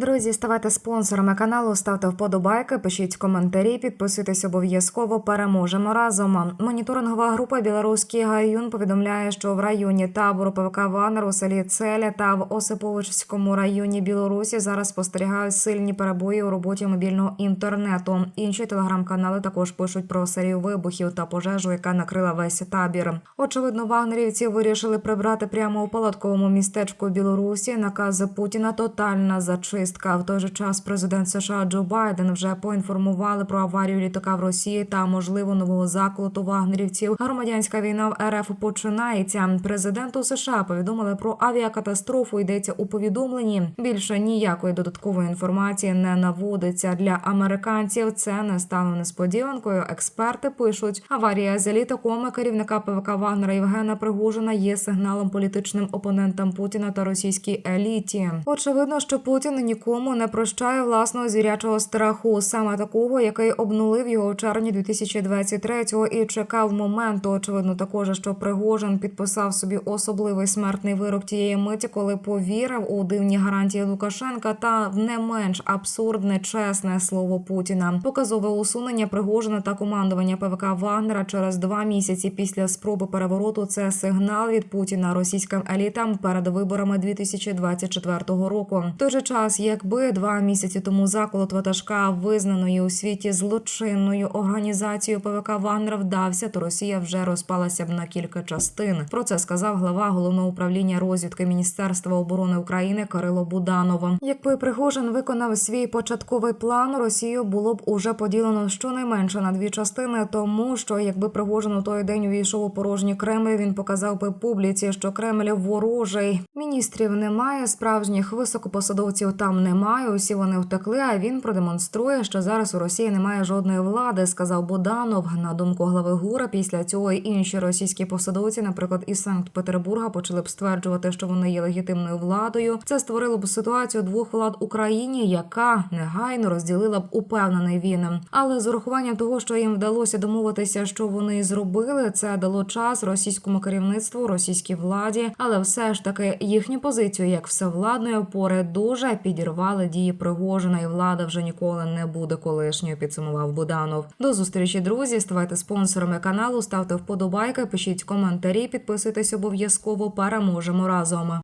Друзі, ставайте спонсорами каналу, ставте вподобайки, пишіть коментарі, підписуйтесь обов'язково. Переможемо разом. Моніторингова група Білоруський гаюн повідомляє, що в районі табору ПВК Вагнер у селі Целя та в Осиповичському районі Білорусі зараз спостерігають сильні перебої у роботі мобільного інтернету. Інші телеграм-канали також пишуть про серію вибухів та пожежу, яка накрила весь табір. Очевидно, вагнерівці вирішили прибрати прямо у палатковому містечку Білорусі. Накази Путіна тотальна зачистка. В той же час президент США Джо Байден вже поінформували про аварію літака в Росії та можливо нового заколоту вагнерівців. Громадянська війна в РФ починається. Президенту США повідомили про авіакатастрофу. Йдеться у повідомленні. Більше ніякої додаткової інформації не наводиться для американців. Це не стало несподіванкою. Експерти пишуть, аварія з літаком керівника ПВК Вагнера Євгена Пригожина є сигналом політичним опонентам Путіна та російській еліті. Очевидно, що Путін нікому не прощає власного звірячого страху, саме такого, який обнулив його у червні 2023-го і чекав моменту. Очевидно, також що Пригожин підписав собі особливий смертний вирок тієї миті, коли повірив у дивні гарантії Лукашенка та в не менш абсурдне чесне слово Путіна. Показове усунення Пригожина та командування ПВК Вагнера через два місяці після спроби перевороту. Це сигнал від Путіна російським елітам перед виборами 2024 року. В той же час, якби два місяці тому заколот ватажка визнаної у світі злочинною організацією ПВК Вагнера вдався, то Росія вже розпалася б на кілька частин. Про це сказав глава головного управління розвідки Міністерства оборони України Кирило Буданов. Якби Пригожин виконав свій початковий план, Росію було б уже поділено щонайменше на дві частини, тому що якби Пригожин у той день увійшов у порожній Кремль, він показав би публіці, що Кремль ворожий. Міністрів немає, справжніх високопосадовців там немає. Усі вони втекли. А він продемонструє, що зараз у Росії немає жодної влади, сказав Буданов. На думку глави ГУРа, після цього і інші російські посадовці, наприклад, із Санкт-Петербурга, почали б стверджувати, що вони є легітимною владою. Це створило б ситуацію двох влад Україні, яка негайно розділила б упевнений він. Але з урахуванням того, що їм вдалося домовитися, що вони зробили, це дало час російському керівництву, російській владі, але все ж таки їхню позицію як всевладної опори дуже підірвали дії Пригожина, і влада вже ніколи не буде колишньою. Підсумував Буданов. До зустрічі, друзі. Ставайте спонсорами каналу, ставте вподобайки, пишіть коментарі, підписуйтесь обов'язково. Переможемо разом.